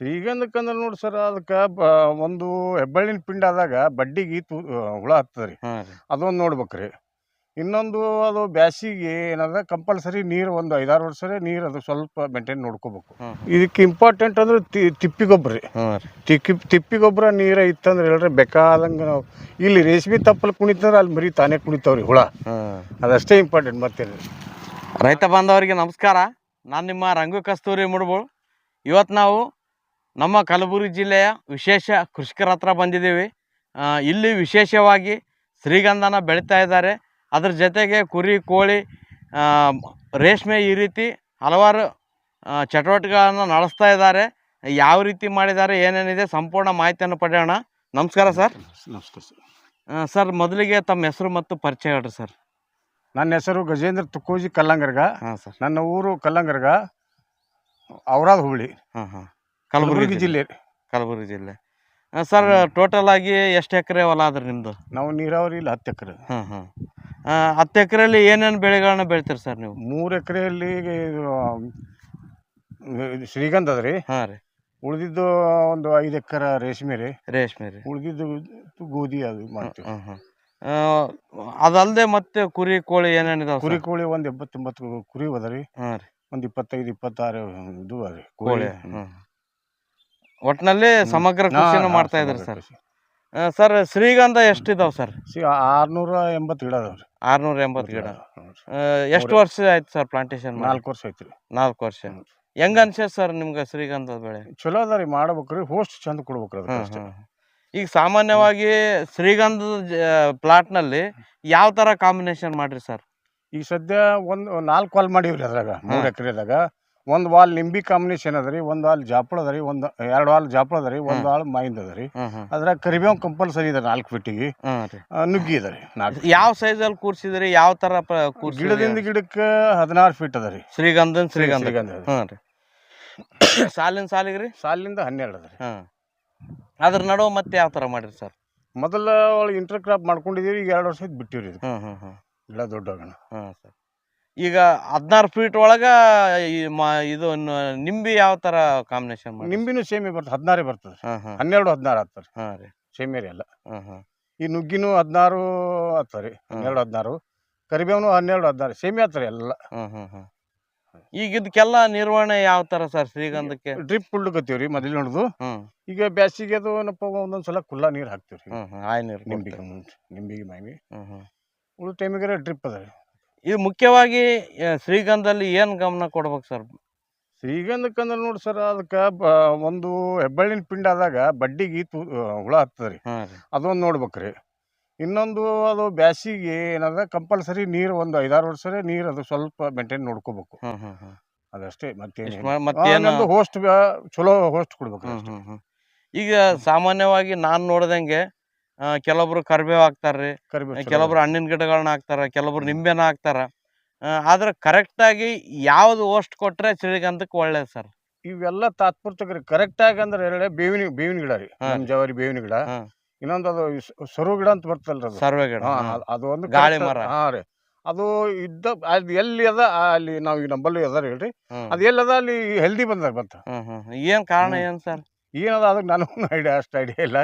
ಶ್ರೀಗಂಧಕ್ಕಂದ್ರೆ ನೋಡಿ ಸರ್ ಅದಕ್ಕೆ ಒಂದು ಹೆಬ್ಬಳ್ಳಿನ ಪಿಂಡ ಆದಾಗ ಬಡ್ಡಿಗೆ ತು ಹುಳ ಹತ್ತದ್ರಿ ರೀ. ಹಾಂ ರೀ. ಅದೊಂದು ನೋಡ್ಬೇಕ್ರಿ ಇನ್ನೊಂದು ಅದು ಬ್ಯಾಸಿಗೆ ಏನದ ಕಂಪಲ್ಸರಿ ನೀರು ಒಂದು ಐದಾರು ವರ್ಷ ನೀರು ಅದು ಸ್ವಲ್ಪ ಮೇಂಟೈನ್ ನೋಡ್ಕೋಬೇಕು. ಇದಕ್ಕೆ ಇಂಪಾರ್ಟೆಂಟ್ ಅಂದ್ರೆ ತಿಪ್ಪಿ ಗೊಬ್ಬರ ರೀ. ತಿಕ್ಕಿ ತಿಪ್ಪಿ ಗೊಬ್ಬರ ನೀರು ಇತ್ತಂದ್ರೆ ಹೇಳ್ರಿ ಬೇಕಾದಂಗೆ ನಾವು ಇಲ್ಲಿ ರೇಷ್ಮೆ ತಪ್ಪಲು ಕುಣಿತಂದ್ರೆ ಅಲ್ಲಿ ಮರಿ ತಾನೇ ಕುಣಿತಾವ್ರಿ ಹುಳ. ಅದಷ್ಟೇ ಇಂಪಾರ್ಟೆಂಟ್ ಮತ್ತೇನು ರೈತ ಬಾಂಧವರಿಗೆ ನಮಸ್ಕಾರ. ನಾನು ನಿಮ್ಮ ರಂಗು ಕಸ್ತೂರಿ ಮುಡ್ಬೋಳು. ಇವತ್ತು ನಾವು ನಮ್ಮ ಕಲಬುರಗಿ ಜಿಲ್ಲೆಯ ವಿಶೇಷ ಕೃಷಿಕರ ಹತ್ರ ಬಂದಿದ್ದೀವಿ. ಇಲ್ಲಿ ವಿಶೇಷವಾಗಿ ಶ್ರೀಗಂಧನ ಬೆಳೀತಾ ಇದ್ದಾರೆ. ಅದ್ರ ಜೊತೆಗೆ ಕುರಿ ಕೋಳಿ ರೇಷ್ಮೆ ಈ ರೀತಿ ಹಲವಾರು ಚಟುವಟಿಕೆಗಳನ್ನು ನಡೆಸ್ತಾ ಇದ್ದಾರೆ. ಯಾವ ರೀತಿ ಮಾಡಿದ್ದಾರೆ ಏನೇನಿದೆ ಸಂಪೂರ್ಣ ಮಾಹಿತಿಯನ್ನು ಪಡೆಯೋಣ. ನಮಸ್ಕಾರ ಸರ್. ನಮಸ್ಕಾರ ಸರ್. ಸರ್ ಮೊದಲಿಗೆ ತಮ್ಮ ಹೆಸರು ಮತ್ತು ಪರಿಚಯ ಹೇಳ್ರಿ ಸರ್. ನನ್ನ ಹೆಸರು ಗಜೇಂದ್ರ ತುಕೋಜಿ ಕಲ್ಲಂಗರ್ಗ. ಹಾಂ ಸರ್. ನನ್ನ ಊರು ಕಲ್ಲಂಗರ್ಗ ಅವರಾದ ಹುಬ್ಳಿ. ಹಾಂ ಹಾಂ. ಕಲಬುರಗಿ ಜಿಲ್ಲೆ. ಕಲಬುರಗಿ ಜಿಲ್ಲೆ. ಸರ್ ಟೋಟಲ್ ಆಗಿ ಎಷ್ಟು ಎಕರೆ ಹೊಲ ಅದ್ರಿ ನಿಮ್ಮದು ನಾವು ನೀರಾವರಿ ಇಲ್ಲ ಹತ್ತು ಎಕರೆ. ಹಾಂ ಹಾಂ ಹತ್ತು ಎಕರೆಯಲ್ಲಿ ಏನೇನು ಬೆಳೆಗಳನ್ನ ಬೆಳಿತೀರಿ ಸರ್ ನೀವು? ಮೂರು ಎಕರೆಯಲ್ಲಿ ಶ್ರೀಗಂಧ ಅದ ರೀ. ಹಾಂ ರೀ. ಉಳಿದಿದ್ದು ಒಂದು ಐದು ಎಕರೆ ರೇಷ್ಮೆ ರೀ. ರೇಷ್ಮೆ ರೀ. ಉಳಿದಿದ್ದು ಗೋಧಿ ಅದು ಮಾಡ್ತೀವಿ. ಹಾಂ ಹಾಂ ಅದಲ್ಲದೆ ಮತ್ತೆ ಕುರಿ ಕೋಳಿ ಏನೇನಿದಾವೆ ಕುರಿ ಕೋಳಿ ಒಂದು ಎಂಬತ್ತೊಂಬತ್ತು ಕುರಿ ಅದ ರೀ. ಹಾಂ ರೀ. ಒಂದು ಇಪ್ಪತ್ತೈದು ಇಪ್ಪತ್ತಾರು ಇದು ಅದ ರೀ ಕೋಳಿ. ಹಾಂ ಒಟ್ಟಿನಲ್ಲಿ ಸಮಗ್ರ ಕೃಷಿಯನ್ನು ಮಾಡ್ತಾ ಇದ್ರಿ ಸರ್. ಸರ್ ಶ್ರೀಗಂಧ ಎಷ್ಟಿದಾವ್ ಸರ್? ಆರ್ನೂರ ಎಂಬತ್ತು ಗಿಡ ಆರ್ನೂರ ಎಂಬತ್ತು ಗಿಡ. ಎಷ್ಟು ವರ್ಷ ಆಯ್ತು ಸರ್ ಪ್ಲಾಂಟೇಶನ್ ನಾಲ್ಕು ವರ್ಷ ಐತ್ರಿ ನಾಲ್ಕು ವರ್ಷ. ಹೆಂಗ ಅನ್ಸತ್ ಸರ್ ನಿಮ್ಗೆ ಶ್ರೀಗಂಧದ ಬೆಳೆ? ಚಲೋ ಅದ ರೀ ಮಾಡ್ಬೇಕ್ರಿ ಹೋಸ್ಟ್ ಚಂದ ಕೊಡ್ಬೇಕ್ರಿ. ಈಗ ಸಾಮಾನ್ಯವಾಗಿ ಶ್ರೀಗಂಧದ ಪ್ಲಾಟ್ನಲ್ಲಿ ಯಾವ ಥರ ಕಾಂಬಿನೇಷನ್ ಮಾಡ್ರಿ ಸರ್? ಈಗ ಸದ್ಯ ಒಂದು ನಾಲ್ಕು ವಾಲ್ ಮಾಡೀವ್ರಿ ಅದ್ರಾಗ ಮೂರು ಎಕರೆದಾಗ. ಒಂದು ವಾಲ್ ನಿಂಬಿ ಕಾಂಬಿನೇಷನ್ ಅದ ರೀ ಒಂದು ವಾಲ್ ಜಾಪಳ ಅದ ರೀ ಒಂದು ಎರಡು ವಾಲ್ ಜಾಪಳ ಅದ ರೀ ಒಂದು ವಾಲ್ ಮಾಯಿಂದ ಅದ ರೀ. ಅದ್ರಾಗ ಕರಿಬೇವು ಕಂಪಲ್ಸರಿ ಇದೆ ನಾಲ್ಕು ಫಿಟ್ಟಿಗೆ ಹ್ಮ್ ನುಗ್ಗಿ ಇದೆ ರೀ ನಾಲ್ಕು ಯಾವ ಸೈಜಲ್ಲಿ ಕೂರ್ಸಿದ್ರಿ ಯಾವ ಥರ ಗಿಡದಿಂದ ಗಿಡಕ್ಕೆ ಹದಿನಾರು ಫೀಟ್ ಅದ ರೀ. ಶ್ರೀಗಂಧನ್ ಶ್ರೀಗಂಧ ರೀ. ಸಾಲಿನ ಸಾಲಿಗೆ ರೀ? ಸಾಲಿನಿಂದ ಹನ್ನೆರಡು ಅದ ರೀ. ಹಾಂ ಅದ್ರ ನಡುವೆ ಮತ್ತೆ ಯಾವ ಥರ ಮಾಡಿರಿ ಸರ್? ಮೊದಲ ಅವಳು ಇಂಟರ್ ಕ್ರಾಪ್ ಮಾಡ್ಕೊಂಡಿದೀವಿ ಈಗ ಎರಡು ವರ್ಷ ಬಿಟ್ಟಿವ್ರಿ ಇದು. ಗಿಡ ದೊಡ್ಡ ಹಾಂ ಸರ್. ಈಗ ಹದಿನಾರು ಫೀಟ್ ಒಳಗೆ ಇದು ನಿಂಬಿ ಯಾವ ಥರ ಕಾಂಬಿನೇಷನ್ ನಿಂಬಿನೂ ಸೇಮಿ ಬರ್ತದೆ ಹದಿನಾರೇ ಬರ್ತದೆ. ಹನ್ನೆರಡು ಹದಿನಾರು ಆಗ್ತಾರೆ ಹಾಂ ರೀ. ಸೇಮೆ ಎಲ್ಲ ಈ ನುಗ್ಗಿನೂ ಹದಿನಾರು ಆಗ್ತಾರೆ ಹನ್ನೆರಡು ಹದಿನಾರು. ಕರಿಬೇವನು ಹನ್ನೆರಡು ಹದಿನಾರು. ಸೇಮಿ ಆಗ್ತಾರೆ ಎಲ್ಲ. ಈಗ ಇದಕ್ಕೆಲ್ಲ ನಿರ್ವಹಣೆ ಯಾವ ತರ ಸರ್ ಶ್ರೀಗಂಧಕ್ಕೆ? ಡ್ರಿಪ್ ಉಳ್ಕತ್ತೀವಿ ರೀ ಮೊದಲು ನೋಡುದು. ಈಗ ಬ್ಯಾಸಿಗೆ ಅದು ಏನಪ್ಪ ಒಂದೊಂದ್ಸಲ ಕುಲ್ಲ ನೀರು ಹಾಕ್ತೀವಿ ರೀ. ಆಯ್ ನೀರು ನಿಂಬಿಗೆ ನಿಂಬಿಗೆ ಹ್ಮ್ ಉಳಿದ ಟೈಮಿಗೆ ಡ್ರಿಪ್ ಅದ ರೀ. ಇದು ಮುಖ್ಯವಾಗಿ ಶ್ರೀಗಂಧದಲ್ಲಿ ಏನು ಗಮನ ಕೊಡ್ಬೇಕು ಸರ್? ಶ್ರೀಗಂಧಕ್ಕಂದ್ರೆ ನೋಡಿ ಸರ್ ಅದಕ್ಕೆ ಒಂದು ಹೆಬ್ಬಳ್ಳಿನ ಪಿಂಡ ಆದಾಗ ಬಡ್ಡಿಗೆ ತು ಹುಳ ಹತ್ತದ ರೀ. ಅದೊಂದು ನೋಡ್ಬೇಕ್ರಿ. ಇನ್ನೊಂದು ಅದು ಬ್ಯಾಸಿಗೆ ಏನದ ಕಂಪಲ್ಸರಿ ನೀರು ಒಂದು ಐದಾರು ವರ್ಷ ನೀರು ಅದು ಸ್ವಲ್ಪ ಮೇಂಟೈನ್ ನೋಡ್ಕೋಬೇಕು. ಅದಷ್ಟೇ ಮತ್ತೆ ಹೋಸ್ಟ್ ಚಲೋ ಹೋಸ್ಟ್ ಕೊಡ್ಬೇಕು ಈಗ ಸಾಮಾನ್ಯವಾಗಿ ನಾನು ನೋಡ್ದಂಗೆ ಕೆಲವೊಬ್ರು ಕರಿಬೇವು ಹಾಕ್ತಾರ್ರಿ ಕೆಲವೊಬ್ರು ಹಣ್ಣಿನ ಗಿಡಗಳನ್ನ ಹಾಕ್ತಾರ ಕೆಲವೊಬ್ರು ನಿಂಬೆನ ಹಾಕ್ತಾರ ಆದ್ರೆ ಕರೆಕ್ಟ್ ಆಗಿ ಯಾವ್ದು ಓಸ್ಟ್ ಕೊಟ್ರೆ ಶ್ರೀಗಂಧಕ್ಕೆ ಒಳ್ಳೇದ್ ಸರ್ ಇವೆಲ್ಲ ತಾತ್ಪೂರ್ತಕ ಕರೆಕ್ಟ್ ಆಗಿ ಅಂದ್ರೆ ಎರಡೇ ಬೇವಿನ ಬೇವಿನ ಗಿಡ ರೀ ಜವಾರಿ ಬೇವಿನ ಗಿಡ. ಇನ್ನೊಂದು ಅದು ಸರು ಗಿಡ ಅಂತ ಬರ್ತಲ್ರಿ ಅದು ಸರ್ವೆ ಗಿಡ. ಅದು ಒಂದು ಗಾಳಿ ಮರ. ಹಾ ರೀ ಅದು ಇದ್ದ ಅದು ಎಲ್ಲಿ ಅದ ಅಲ್ಲಿ ನಾವು ಈಗ ನಂಬಲ್ಲಿ ಅದಾರ ಹೇಳ್ರಿ. ಅದು ಎಲ್ಲದ ಅಲ್ಲಿ ಹೆಲ್ದಿ ಬಂದಾಗ ಬಂತ ಏನ್ ಕಾರಣ. ಏನ್ ಸರ್ ಏನದ ಅದಕ್ಕೆ ನನಗೂ ಐಡಿಯಾ ಅಷ್ಟು ಐಡಿಯಾ ಇಲ್ಲ.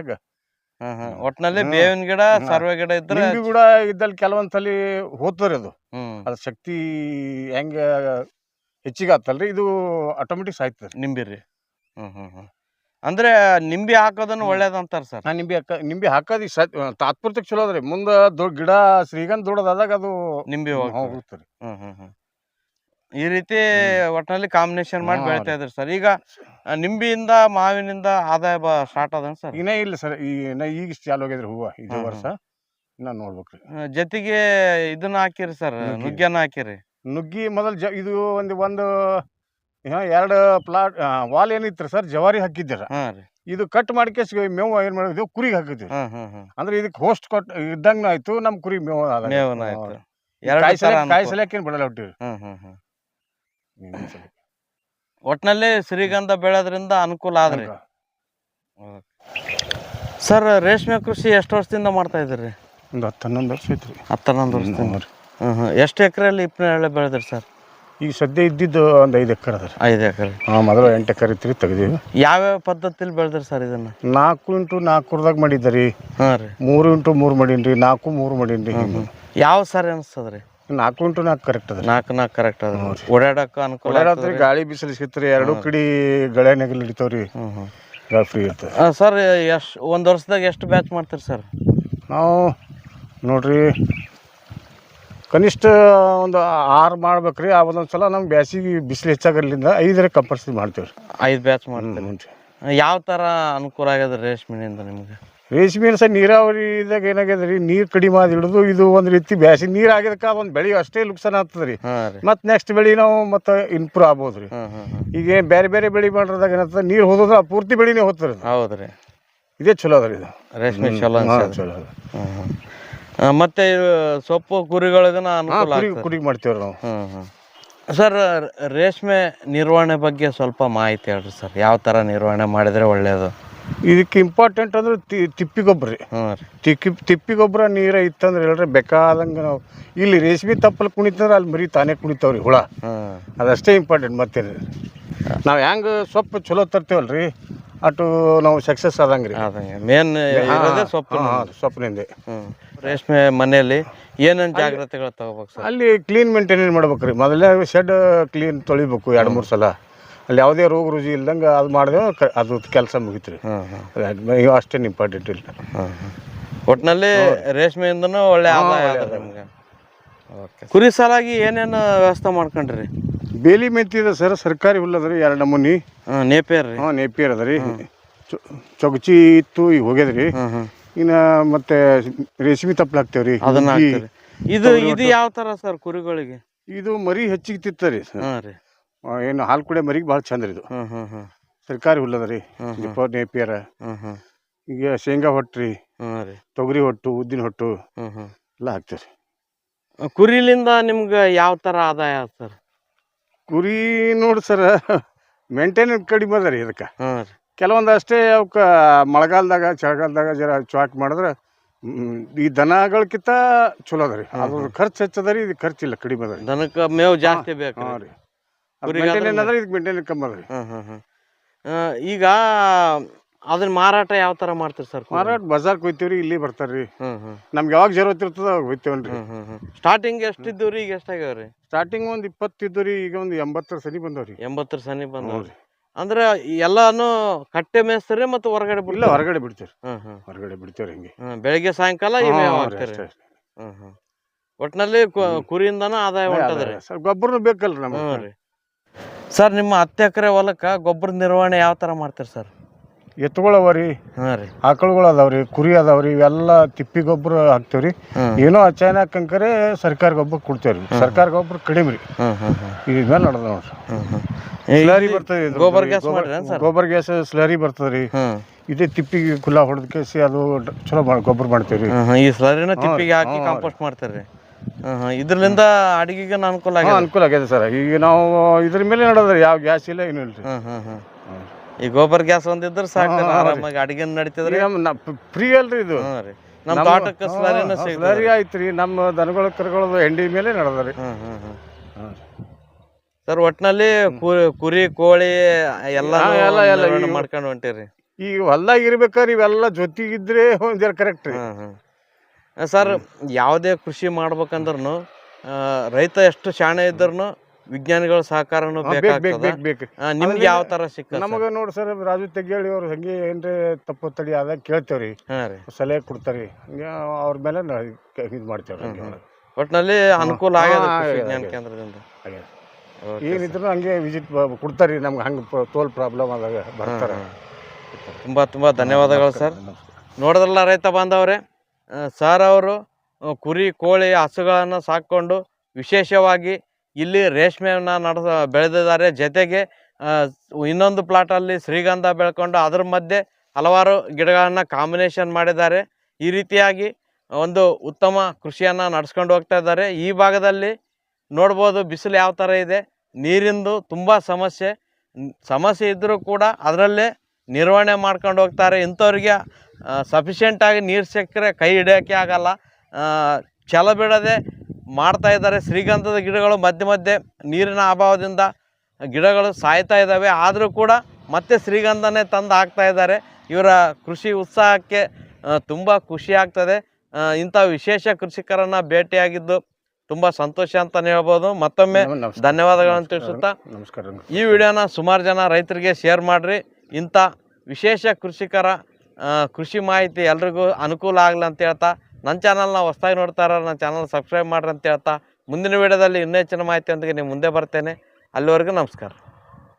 ಒಟ್ನಲ್ಲಿ. ಬೇವಿನ ಗಿಡ. ಸರ್ವೆ ಗಿಡ ಇದ್ರೆ ನಿಂಬೆ ಕೂಡ ಇದ್ದಲ್ಲಿ ಕೆಲವೊಂದ್ಸಲಿ ಹೋಗ್ತದ್ರಿ ಅದು. ಅದ್ರ ಶಕ್ತಿ ಹೆಂಗ ಹೆಚ್ಚಿಗೆ ಆತಲ್ರಿ ಇದು ಆಟೋಮೆಟಿಕ್ ಸಾಯ್ತದೆ ನಿಂಬಿ ರೀ. ಹ್ಮ್ ಹ್ಮ್ ಹ್ಮ್. ಅಂದ್ರೆ ನಿಂಬಿ ಹಾಕೋದನ್ನ. ಒಳ್ಳೇದಂತಾರ ಸರ್. ನಾ ನಿಂಬೆ ಹಾಕ ನಿಂಬೆ ಹಾಕೋದು ತಾತ್ಪೂರ್ತಕ್ಕೆ ಚಲೋ ಅದ್ರಿ. ಮುಂದೆ ದೊಡ್ಡ ಗಿಡ ಶ್ರೀಗಂಧ ದೊಡ್ಡದಾದಾಗ ಅದು ನಿಂಬಿ ಹೋಗುತ್ತೆ ಹೋಗ್ತದೆ ಹ್ಮ್ ಹ್ಮ್ ಹ್ಮ್. ಈ ರೀತಿ ಒಟ್ಟಿನಲ್ಲಿ ಕಾಂಬಿನೇಷನ್ ಮಾಡಿ ಬೆಳಿತಾ ಇದ್ರಿ ಸರ್. ಈಗ ನಿಂಬಿಯಿಂದ ಮಾವಿನಿಂದ ಆದಾಯ ಸ್ಟಾರ್ಟ್ ಆದ ಸರ್? ಇನ್ನೇ ಇಲ್ಲ ಸರ್. ಈಗ ಚಾಲು ಹೋಗಿದ್ರಿ ಹೂವು. ಇದು ವರ್ಷ ಇನ್ನ ನೋಡ್ಬೇಕ್ರಿ. ಜೊತೆಗೆ ಇದನ್ನ ಹಾಕಿರಿ ಸರ್. ನುಗ್ಗಿಯನ್ನ ಹಾಕಿರಿ. ನುಗ್ಗಿ ಮೊದಲು ಜ ಇದು ಒಂದು ಒಂದು ಎರಡು ಪ್ಲಾಟ್ ವಾಲ್ ಏನಿತ್ತು ಸರ್? ಜವಾರಿ ಹಾಕಿದ್ದೀರ. ಇದು ಕಟ್ ಮಾಡ್ಕೇಸ್ ಮೇವು ಏನ್ ಮಾಡಿದ್ವಿ ಕುರಿಗೆ ಹಾಕಿದ್ವಿ ಅಂದ್ರೆ ಇದಕ್ಕೆ ಹೋಸ್ಟ್ ಕೊಟ್ ಇದ್ದಂಗ ಆಯ್ತು ನಮ್ ಕುರಿ ಮೇವು ಕಾಯಿಸಲಕ್ಕೆ ಬಿಡಲ್ಲ ಹುಟ್ಟಿವಿ ಹ್ಮ್ ಹ್ಮ್ ಹ್ಮ್. ಒಟ್ನಲ್ಲಿ ಶ್ರೀಗಂಧ ಬೆಳೆದ್ರಿಂದ ಅನುಕೂಲ ಆದ್ರಿ. ಸರ್ ರೇಷ್ಮೆ ಕೃಷಿ ಎಷ್ಟು ವರ್ಷದಿಂದ ಮಾಡ್ತಾ ಇದ್ರಿ ಒಂದು ಹತ್ತು ಹನ್ನೊಂದು ವರ್ಷ ಐತ್ರಿ ಹತ್ತು ಹನ್ನೊಂದು ವರ್ಷದಿಂದ. ಹ್ಮ್. ಹಾಂ ಹ್ಮ್ ಎಷ್ಟು ಎಕರೆಯಲ್ಲಿ ಅಲ್ಲಿ ಎಳೆ ಬೆಳೆದ್ರಿ ಸರ್? ಈಗ ಸದ್ಯ ಇದ್ದಿದ್ದು ಒಂದು ಐದು ಎಕರೆ ಅದ ಐದು ಎಕರೆ. ಹಾಂ ಮೊದಲು ಎಂಟು ಎಕರೆ ಇತ್ತು ರೀ ತೆಗ್ದೀವಿ ಯಾವ್ಯಾವ ಪದ್ಧತಿಲಿ ಬೆಳೆದ್ರಿ ಸರ್ ಇದನ್ನ? ನಾಲ್ಕು ಇಂಟು ನಾಲ್ಕುರ್ದಾಗ ಮಾಡಿದ್ದೆ ರೀ. ಹಾಂ ರೀ. ಮೂರು ಇಂಟು ಮೂರು ಮಾಡೀನಿ ರೀ ನಾಲ್ಕು ಮೂರು ಮಾಡೀನಿ ರೀ. ಯಾವ ಸರಿ ಅನಿಸ್ತದ್ರಿ? ನಾಲ್ಕು ಇಂಟು ನಾಲ್ಕು ಕರೆಕ್ಟ್ ಅದ. ನಾಲ್ಕು ನಾಲ್ಕು ಕರೆಕ್ಟ್ ಅದ. ಓಡಾಡಕ್ಕೆ ಅನುಕೂಲ ಓಡಾಡತ್ರಿ ಗಾಳಿ ಬಿಸಿಲು ಸಿಗ್ತರಿ ಎರಡು ಕಡೆ ಗಳೆ ನೆಗಲ್ ಹಿಡಿತಾವ್ರಿ. ಹ್ಞೂ ಗಾಳಿ ಫ್ರೀ ಇರ್ತದೆ ಸರ್ ಎಷ್ಟು ಒಂದು ವರ್ಷದಾಗ ಎಷ್ಟು ಬ್ಯಾಚ್ ಮಾಡ್ತೀರಿ ಸರ್? ನಾವು ನೋಡ್ರಿ ಕನಿಷ್ಠ ಒಂದು ಆರು ಮಾಡ್ಬೇಕ್ರಿ. ಆ ಒಂದೊಂದು ಸಲ ನಮ್ಗೆ ಬ್ಯಾಸಿಗೆ ಬಿಸಿಲು ಹೆಚ್ಚಾಗಲಿಂದ ಐದರ ಕಂಪಲ್ಸರಿ ಮಾಡ್ತೀವಿ ರೀ ಐದು ಬ್ಯಾಚ್ ಮಾಡ್ತೀವಿ ಯಾವ ಥರ ಅನುಕೂಲ ಆಗ್ಯದ ರೇಷ್ಮೆಯಿಂದ ನಿಮ್ಗೆ? ರೇಷ್ಮೆ ಸಹ ನೀರಾವರಿದಾಗ ಏನಾಗ್ಯದ ರೀ? ನೀರು ಕಡಿಮೆ ಆದ ಹಿಡಿದು ಇದು ಒಂದು ರೀತಿ ಬ್ಯಾಸಿ ನೀರು ಆಗಿದಕ್ಕೆ ಒಂದು ಬೆಳೆ ಅಷ್ಟೇ ನುಕ್ಸಾನ ಆಗ್ತದೆ ರೀ. ಮತ್ತು ನೆಕ್ಸ್ಟ್ ಬೆಳೆ ನಾವು ಮತ್ತೆ ಇಂಪ್ರೂವ್ ಆಗ್ಬೋದು ರೀ. ಈಗ ಏನ್ ಬೇರೆ ಬೇರೆ ಬೆಳೆ ಮಾಡಿದಾಗ ಏನಾಗ್ತದೆ ನೀರು ಹೋದ್ರೆ ಆ ಪೂರ್ತಿ ಬೆಳೆನೇ ಹೋಗ್ತದೆ ಹೌದ್ರಿ ಹೌದು ರೀ. ಇದೇ ಚಲೋ ಅದ ರೀ ಇದು. ರೇಷ್ಮೆ ಚಲೋ ಚಲೋ ಮತ್ತೆ ಸೊಪ್ಪು ಕುರಿಗಳಿಗನ ಕುರಿ ಮಾಡ್ತೇವ್ರಿ ಕುರಿಗೆ ಮಾಡ್ತೀವಿ ನಾವು ಸರ್ ರೇಷ್ಮೆ ನಿರ್ವಹಣೆ ಬಗ್ಗೆ ಸ್ವಲ್ಪ ಮಾಹಿತಿ ಹೇಳ್ರಿ ಸರ್. ಯಾವ ಥರ ನಿರ್ವಹಣೆ ಮಾಡಿದರೆ ಒಳ್ಳೆಯದು ಇದಕ್ಕೆ ಇಂಪಾರ್ಟೆಂಟ್ ಅಂದ್ರೆ ತಿಪ್ಪಿ ಗೊಬ್ಬರ. ರೀ. ತಿಕ್ಕಿ ತಿಪ್ಪಿ ಗೊಬ್ಬರ ನೀರ ಇತ್ತಂದ್ರೆ ಹೇಳ್ರಿ ಬೇಕಾದಂಗೆ ನಾವು. ಇಲ್ಲಿ ರೇಷ್ಮೆ ತಪ್ಪಲು ಕುಣಿತಂದ್ರೆ ಅಲ್ಲಿ ಮರಿ ತಾನೇ ಕುಣಿತಾವ್ರಿ ಹುಳ. ಅದಷ್ಟೇ ಇಂಪಾರ್ಟೆಂಟ್ ಮತ್ತೆ ನಾವು ಹೆಂಗೆ ಸೊಪ್ಪು ಚಲೋ ತರ್ತೇವಲ್ಲ ರೀ ಅಟು ನಾವು ಸಕ್ಸಸ್ ಆದಂಗೆ. ಮೇನ್ ಸೊಪ್ಪು ಸೊಪ್ಪಿನಿಂದ. ರೇಷ್ಮೆ ಮನೆಯಲ್ಲಿ ಏನೇನು ಜಾಗ್ರತೆಗಳು ತಗೋಬೇಕು ಅಲ್ಲಿ ಕ್ಲೀನ್ ಮೇಂಟೈನ್ ಮಾಡ್ಬೇಕು ರೀ ಮೊದಲೇ ಶೆಡ್ ಕ್ಲೀನ್ ತೊಳಿಬೇಕು ಎರಡು ಮೂರು ಸಲ. ಅಲ್ಲಿ ಯಾವುದೇ ರೋಗ ರುಜಿ ಇಲ್ದಂಗೆ ಅದು ಮಾಡಿದ್ರೆ ಕ- ಅದು ಕೆಲಸ ಮುಗೀತು ರೀ ಅಷ್ಟೇನು ಇಂಪಾರ್ಟೆಂಟ್ ಇಲ್ಲ ಒಟ್ನಲ್ಲಿ ರೇಷ್ಮೆಯಿಂದನೂ ಒಳ್ಳೆ ಆದಾಯ ನಿಮ್ಗೆ. ಕುರಿ ಸಾಲಾಗಿ ಏನೇನು ವ್ಯವಸ್ಥೆ ಮಾಡ್ಕೊಂಡ್ರಿ? ಬೇಲಿ ಮೆಂತಿದ ಸರ್ ಸರ್ಕಾರಿ ಹುಲ್ಲು ಅದ ರೀ ಎರಡು ನಮೂನಿ. ಹಾಂ ನೇಪಿಯರ್ ರೀ. ಹಾಂ ನೇಪಿಯರ್ ಅದ ರೀ. ಚೊಗಚಿ ಇತ್ತು ಈಗ ಹೋಗ್ಯದ್ರಿ. ಇನ್ನು ಮತ್ತೆ ರೇಷ್ಮೆ ತಪ್ಪಲು ಹಾಕ್ತೇವೆ ರೀ ಅದನ್ನ ಹಾಕ್ತೀರಿ ಇದು ಇದು ಯಾವ ಥರ ಸರ್ ಕುರಿಗಳಿಗೆ? ಇದು ಮರಿ ಹೆಚ್ಚಿಗೆ ತಿತ್ತರಿ ಹಾಂ ರೀ. ಏನು ಹಾಲು ಕುಡಿಯೋ ಮರಿಗೆ ಭಾಳ ಚಂದ ರೀ ಇದು. ಸರ್ಕಾರಿ ಹುಲ್ಲದ ರೀ. ನೇಪಿಯರ ಈಗ ಶೇಂಗಾ ಹೊಟ್ಟು ರೀ. ತೊಗರಿ ಹೊಟ್ಟು ಉದ್ದಿನ ಹೊಟ್ಟು ಎಲ್ಲ ಹಾಕ್ತೇವೆ ರೀ. ಕುರಿಲಿಂದ ನಿಮ್ಗೆ ಯಾವ ಥರ ಆದಾಯ ಸರ್? ಕುರಿ ನೋಡಿ ಸರ್ ಮೇಂಟೆನೆನ್ಸ್ ಕಡಿಮೆ ಅದ ರೀ ಇದಕ್ಕೆ. ಕೆಲವೊಂದು ಅಷ್ಟೇ ಅವಕ್ಕೆ ಮಳೆಗಾಲದಾಗ ಚಳಿಗಾಲದಾಗ ಜರ ಚಾಕ್ ಮಾಡಿದ್ರೆ ಈ ದನಗಳಕ್ಕಿಂತ ಚಲೋ ಅದ ರೀ. ಅದ್ರ ಖರ್ಚು ಹೆಚ್ಚದ ರೀ ಇದು ಖರ್ಚಿಲ್ಲ ಕಡಿಮೆ ಅದ ರೀ. ದನಕ್ಕೆ ಮೇವು ಜಾಸ್ತಿ ಬೇಕು ಹಾಂ ರೀ. ಕುರಿಗಾದ್ರೆ ಇದಕ್ಕೆ ಕಮ್ಮಿ ಅದ ಈಗ ಅದನ್ನ ಮಾರಾಟ ಯಾವ ತರ ಮಾಡ್ತೀರಿ ಸರ್? ಮಾರಾಟ ಬಜಾರ್ ಕೊಯ್ತೀವ್ರಿ ಇಲ್ಲಿ ಬರ್ತಾರ್ರಿ. ನಮ್ಗೆ ಯಾವಾಗ ಜರೂರತ್ ಇರ್ತದ ಅವಾಗ ಸ್ಟಾರ್ಟಿಂಗ್ ಎಷ್ಟಿದ್ದು ರೀ ಈಗ ಎಷ್ಟಾಗ್ಯಾವ ರೀ ಸ್ಟಾರ್ಟಿಂಗ್ ಒಂದು ಇಪ್ಪತ್ತು ರೀ ಈಗ ಒಂದು ಎಂಬತ್ತರ ಸನಿ ಬಂದವ್ರಿ. ಎಂಬತ್ತರ ಸನಿ ಬಂದ ಹ್ಞೂ ಅಂದ್ರೆ ಎಲ್ಲಾನು ಕಟ್ಟೆ ಮೇಸ್ತಾರೆ ಮತ್ತು ಹೊರಗಡೆ ಇಲ್ಲ ಹೊರಗಡೆ ಬಿಡ್ತೀವಿ ಹ್ಞೂ ಹ್ಞೂ ಹೊರಗಡೆ ಬಿಡ್ತೇವ್ರಿ ಹಿಂಗೆ. ಬೆಳಿಗ್ಗೆ ಸಾಯಂಕಾಲ ಇವೆ ಹಾ, ರೀ, ಹಾಕ್ತೀರಿ? ಅಷ್ಟೇ, ಅಷ್ಟೇ. ಹ್ಞೂ ಹ್ಞೂ ಒಟ್ಟಿನಲ್ಲಿ ಕುರಿಯಿಂದನೂ ಆದಾಯ ಹೊಂಟದ್ರಿ ಸರ್ ಗೊಬ್ಬರನು ಬೇಕಲ್ರಿ ಹ್ಞೂ ನಮ್ಗೆ ರೀ. ಸರ್ ನಿಮ್ಮ ಹತ್ತು ಎಕರೆ ಹೊಲಕ್ಕೆ ಗೊಬ್ಬರ ನಿರ್ವಹಣೆ ಯಾವ ಥರ ಮಾಡ್ತೀರಿ ಸರ್? ಎತ್ತುಗಳವ ರೀ ಹಾಂ ರೀ. ಆಕಳುಗಳು ಅದಾವ್ರಿ ಕುರಿ ಅದಾವ್ರಿ ಇವೆಲ್ಲ ತಿಪ್ಪಿ ಗೊಬ್ಬರ ಹಾಕ್ತೇವ್ರಿ. ಏನೋ ಅಚಾನಕ್ ಹಾಕಂಕರೆ ಸರ್ಕಾರ ಗೊಬ್ಬರ ಕೊಡ್ತೇವ್ರಿ. ಸರ್ಕಾರ ಗೊಬ್ಬರ ಕಡಿಮೆ ರೀ ಹ್ಞೂ ಹ್ಞೂ ಹ್ಞೂ ಈಗ ಮೇಲೆ ನಡೆದ ನೋಡ್ರಿ ಸ್ಲರಿ ಬರ್ತದೆ ಗೊಬ್ಬರ ಗೋಬರ್ ಗ್ಯಾಸ್ ಗೋಬರ್- ಮಾಡ್ರಿ ಸರ್ ಗೋಬರ್ ಗ್ಯಾಸ್ ಸ್ಲರಿ ಬರ್ತದೆ ರೀ ಇದೇ ತಿಪ್ಪಿಗೆ ಕುಲ್ಲ ಹೊಡೆದ ಕೇಸಿ ಅದು ಡ- ಚಲೋ ಮಾಡಿ ಗೊಬ್ಬರ ಮಾಡ್ತೇವ್ರಿ. ಈ ಸ್ಲರಿನ ತಿಪ್ಪಿಗೆ ಹಾಕಿ. ಕಾಂಪೋಸ್ಟ್ ಮಾಡ್ತೀರಿ ಇದರಿಂದ ಅಡಿಗೆಗೆ ಅನುಕೂಲ ಆಗಿದೆ ಅನುಕೂಲ ಆಗ್ಯದ ಸರ್. ಈಗ ನಾವು ಇದ್ರ ಮೇಲೆ ನಡೋದ್ರಿ ಯಾವ ಗ್ಯಾಸ್ ಇಲ್ಲ ಏನು ಇಲ್ರಿ ಈ ಗೋಬರ್ ಗ್ಯಾಸ್ ಒಂದಿದ್ರೆ ಸಾಕು ಆರಾಮಾಗಿ ಅಡಿಗೆ ನಡೀತದ್ರಿ? ಫ್ರೀ ಅಲ್ರಿ ಇದು. ನಮ್ಮ ತೋಟಕ್ಕೆ ಸ್ಲರಿನ ಸ್ಲರಿ ಐತ್ರಿ ನಮ್ಮ ದನಗಳ ಕರುಗಳದು ಹೆಂಡಿ ಮೇಲೆ ನಡೆದ್ರಿ ಸರ್ ಒಟ್ನಲ್ಲಿ ಕುರಿ ಕೋಳಿ ಎಲ್ಲ ಎಲ್ಲ- ಎಲ್ಲ ಮಾಡ್ಕೊಂಡು ಹೊಂಟಿರಿ. ಈಗ ಹೊಲ್ದಾಗ ಇರ್ಬೇಕಾದ್ರೆ ಇವೆಲ್ಲ ಜೊತೆಗಿದ್ರೆ ಒಂದ್ ಕರೆಕ್ಟ್ ರೀ. ಸರ್ ಯಾವುದೇ ಕೃಷಿ ಮಾಡ್ಬೇಕಂದ್ರೂ ರೈತ ಎಷ್ಟು ಶಾಣೆ ಇದ್ರೂ ವಿಜ್ಞಾನಿಗಳ ಸಹಕಾರನು ಬೇಕಾಗ್ತದ. ನಿಮ್ಗೆ ಯಾವ ತರ ಸಿಕ್ಕ ನಮಗ ನೋಡಿ ಸರ್ ರಾಜು ತೆಗಿಯಳಿ ಅವ್ರು ಹಂಗೆ ಏನ್ರಿ ತಪ್ಪು ತಡಿ ಆದಾಗ ಕೇಳ್ತೇವ್ರಿ. ಸಲಹೆ ಕೊಡ್ತಾರಿ ಹಂಗೆ ಅವ್ರ ಮೇಲೆ ಇದು ಮಾಡ್ತೇವ್ರಿ ಒಟ್ನಲ್ಲಿ ಅನುಕೂಲ ಆಗ್ಯದ ವಿಜ್ಞಾನ ಕೇಂದ್ರದಿಂದ? ಏನಿದ್ರು ಹಂಗೆ ವಿಸಿಟ್ ಕೊಡ್ತಾರಿ ನಮ್ಗೆ ಹಂಗೆ ತೋಲ್ ಪ್ರಾಬ್ಲಮ್ ಆದಾಗ ಬರ್ತಾರ. ತುಂಬಾ ತುಂಬಾ ಧನ್ಯವಾದಗಳು ಸರ್. ನೋಡಿದ್ರಲ್ಲ ರೈತ ಬಾಂಧವ್ರೆ? ಸರ್ ಅವರು ಕುರಿ, ಕೋಳಿ, ಹಸುಗಳನ್ನು ಸಾಕ್ಕೊಂಡು ವಿಶೇಷವಾಗಿ ಇಲ್ಲಿ ರೇಷ್ಮೆಯನ್ನು ನಡೆಸ, ಬೆಳೆದಿದ್ದಾರೆ. ಜೊತೆಗೆ ಇನ್ನೊಂದು ಪ್ಲಾಟಲ್ಲಿ ಶ್ರೀಗಂಧ ಬೆಳ್ಕೊಂಡು ಅದ್ರ ಮಧ್ಯೆ ಹಲವಾರು ಗಿಡಗಳನ್ನು ಕಾಂಬಿನೇಷನ್ ಮಾಡಿದ್ದಾರೆ. ಈ ರೀತಿಯಾಗಿ ಒಂದು ಉತ್ತಮ ಕೃಷಿಯನ್ನು ನಡೆಸ್ಕೊಂಡು ಹೋಗ್ತಾ ಇದ್ದಾರೆ. ಈ ಭಾಗದಲ್ಲಿ ನೋಡ್ಬೋದು ಬಿಸಿಲು ಯಾವ ಥರ ಇದೆ. ನೀರಿಂದು ತುಂಬ ಸಮಸ್ಯೆ. ಸಮಸ್ಯೆ ಇದ್ದರೂ ಕೂಡ ಅದರಲ್ಲೇ ನಿರ್ವಹಣೆ ಮಾಡ್ಕೊಂಡು ಹೋಗ್ತಾರೆ ಇಂಥವ್ರಿಗೆ ಸಫಿಷಿಯೆಂಟಾಗಿ ನೀರು ಸಿಕ್ಕರೆ ಕೈ ಹಿಡಿಯೋಕ್ಕೆ ಆಗಲ್ಲ. ಛಲ ಬಿಡದೆ ಮಾಡ್ತಾ ಇದ್ದಾರೆ. ಶ್ರೀಗಂಧದ ಗಿಡಗಳು ಮಧ್ಯೆ ಮಧ್ಯೆ ನೀರಿನ ಅಭಾವದಿಂದ ಗಿಡಗಳು ಸಾಯ್ತಾ ಇದ್ದಾವೆ. ಆದರೂ ಕೂಡ ಮತ್ತೆ ಶ್ರೀಗಂಧನೇ ತಂದು ಹಾಕ್ತಾ ಇದ್ದಾರೆ. ಇವರ ಕೃಷಿ ಉತ್ಸಾಹಕ್ಕೆ ತುಂಬ ಖುಷಿ ಆಗ್ತದೆ. ಇಂಥ ವಿಶೇಷ ಕೃಷಿಕರನ್ನು ಭೇಟಿಯಾಗಿದ್ದು ತುಂಬ ಸಂತೋಷ ಅಂತಲೇ ಹೇಳ್ಬೋದು. ಮತ್ತೊಮ್ಮೆ. ಧನ್ಯವಾದಗಳನ್ನು ತಿಳಿಸುತ್ತಾ ನಮಸ್ಕಾರ. ಈ ವಿಡಿಯೋನ ಸುಮಾರು ಜನ ರೈತರಿಗೆ ಶೇರ್ ಮಾಡಿರಿ. ಇಂಥ ವಿಶೇಷ ಕೃಷಿಕರ ಕೃಷಿ ಮಾಹಿತಿ ಎಲ್ರಿಗೂ ಅನುಕೂಲ ಆಗಲಿ ಅಂತ ಹೇಳ್ತಾ, ನನ್ನ ಚಾನಲ್ನ ಹೊಸ್ದಾಗಿ ನೋಡ್ತಾ ನನ್ನ ಚಾನಲ್ ಸಬ್ಸ್ಕ್ರೈಬ್ ಮಾಡ್ರಿ ಅಂತ ಹೇಳ್ತಾ, ಮುಂದಿನ ವೀಡಿಯೋದಲ್ಲಿ ಇನ್ನೂ ಹೆಚ್ಚಿನ ಮಾಹಿತಿ ಮಾಹಿತಿಯೊಂದಿಗೆ ನೀವು ಮುಂದೆ ಬರ್ತೇನೆ. ಅಲ್ಲಿವರೆಗೂ ನಮಸ್ಕಾರ.